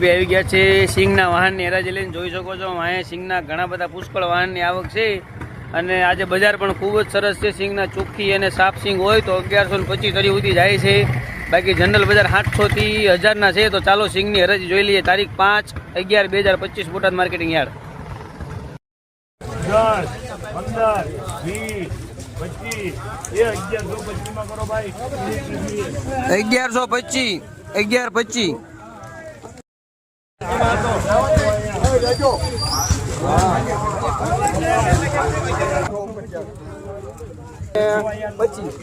બી આવી ગયા છે. સિંગના વાહનની હરાજી લઈને જોઈ શકો છો. અહીંયા સિંગના ઘણા બધા પુષ્કળ વાહનની આવક છે. અને આજે બજાર પણ ખૂબ જ સરસ છે. સિંગના ચોખ્ખી અને સાફ સિંગ હોય તો અગિયારસો ને પચીસ તરી સુધી જાય છે. બાકી જનરલ બજાર સાતસોથી હજારના છે. તો ચાલો સિંગની હરાજી જોઈ લઈએ. તારીખ પાંચ અગિયાર બે હજાર પચીસ બોટાદ માર્કેટિંગ યાર્ડ. દસ પંદર વીસ અગિયારસો પચીસમાં અગિયારસો પચીસ અગિયાર પચીસ.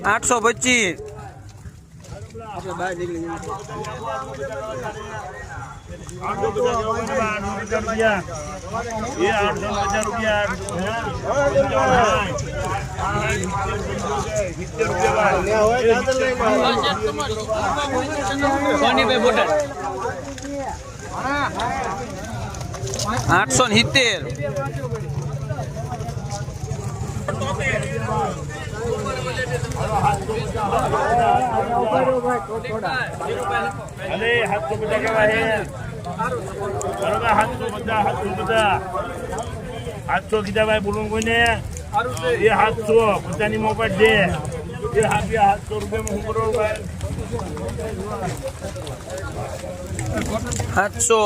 આઠસો પચીસ. આઠસો પચાસ રૂપિયા એ આઠસો પચાસ રૂપિયા સિત્તેર રૂપિયા આઠસો ને સિત્તેર. હાથસો કીધા ભાઈ બોલું કોઈને? એ હાથસો પોતાની મોબાઈલ દે. એ હાથે સાતસો રૂપિયામાં શું કરો ભાઈ? સાતસો